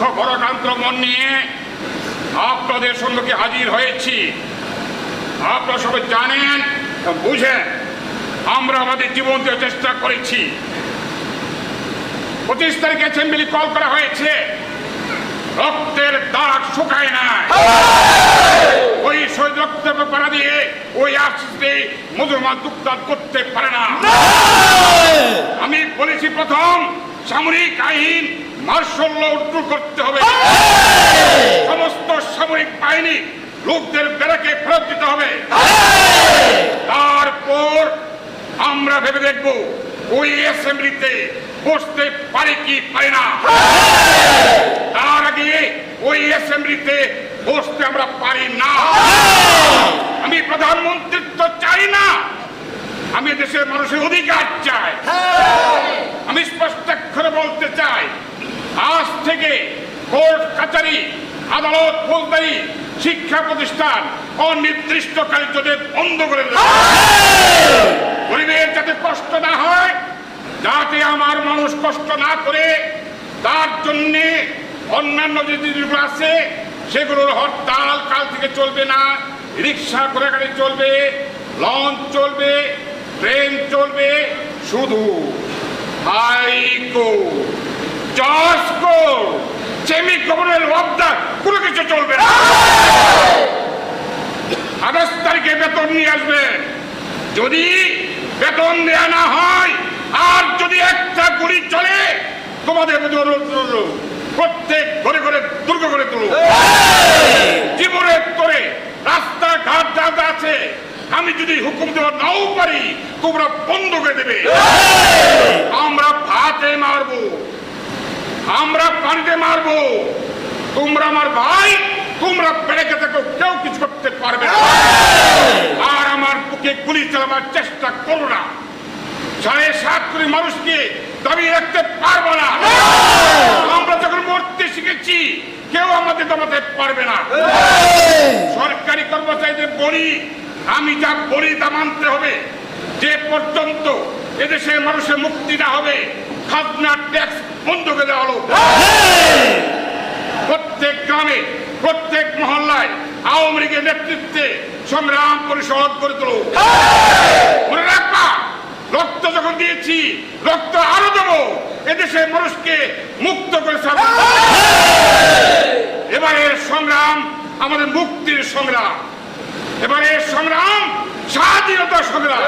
ঘরকান্ত মন নিয়ে আপনাদের সম্মুখে হাজির হয়েছি? আপনারা সবাই জানেন বুঝেন আমরা আমাদের জীবন দিয়ে চেষ্টা করেছি। পঁচিশ তারিখে অ্যাসেম্বলি কল করা হয়েছে। রক্তের দাগ শুকায় না ওই শহীদ রক্তের ব্যাপারা দিয়ে ওই আসতে মধুমা দুঃখান করতে পারে না! আমি বলেছি প্রথম সামরিক আইন মার্শাল ল করতে হবে। সমস্ত সামরিক বাহিনী লোকদের বেড়াকে ফেরত দিতে হবে। তারপর আমরা ভেবে দেখব ওই অ্যাসেম্বলিতে বসতে পারি কি পারি না। তার আগে ওই অ্যাসেম্বলিতে বসতে আমরা পারি না। আমি প্রধানমন্ত্রিত্ব চাই না। আমি দেশের মানুষের অধিকার চাই। আমি স্পষ্ট বলতে চাই আজ থেকে কোর্ট কাচারি, আদালত ফৌজদারি, শিক্ষা প্রতিষ্ঠান অনির্দিষ্টকালের জন্য বন্ধ করে গরিবের যাতে কষ্ট না হয়, যাতে আমার মানুষ কষ্ট না করে, তার জন্যে অন্যান্য যে জিনিসগুলো আছে, সেগুলোর হরতাল কাল থেকে চলবে না, রিক্সা ঘোড়া গাড়ি চলবে, লঞ্চ চলবে, ট্রেন চলবে, শুধু সেমি কোনো কিছু চলবে না। আঠাশ তারিখে বেতন নিয়ে আসবেন যদি বেতন দেয়া না হয় আর যদি একটা গুলি চলে তোমাদের প্রত্যেক ঘরে ঘরে দুর্গ করে তুলো জীবনের তোরে রাস্তাঘাট যা যা আছে আমি যদি হুকুম দেওয়া নাও পারি তোমরা বন্ধ করে দেবে। আমরা ভাতে মারবো। আমরা পানিতে মারবো। তোমরা আমার ভাই, তোমরা বেড়ে থাকো কেউ কিছু করতে পারবে আর আমার বুকে গুলি চালাবার চেষ্টা করো না। সাড়ে সাত কোটি মানুষকে দাবিয়ে রাখতে পারব না। আমরা যখন মরতে শিখেছি, কেউ আমাদের দমাতে পারবে না। সরকারি কর্মচারীদের বলি, আমি যা বলি তা মানতে হবে। যে পর্যন্ত এদেশের মানুষের মুক্তি না হবে খাজনা ট্যাক্স বন্ধ করে দেওয়া হলো। প্রত্যেক গ্রামে প্রত্যেক মহল্লায় আওয়ামী লীগের নেতৃত্বে সংগ্রাম পরিষদ করে তোলো। মনে রাখবা রক্ত যখন দিয়েছি রক্ত আরও দেবো এদেশের মানুষকে মুক্ত করে এবারের সংগ্রাম আমাদের মুক্তির সংগ্রাম। এবারের সংগ্রাম স্বাধীনতা সংগ্রাম।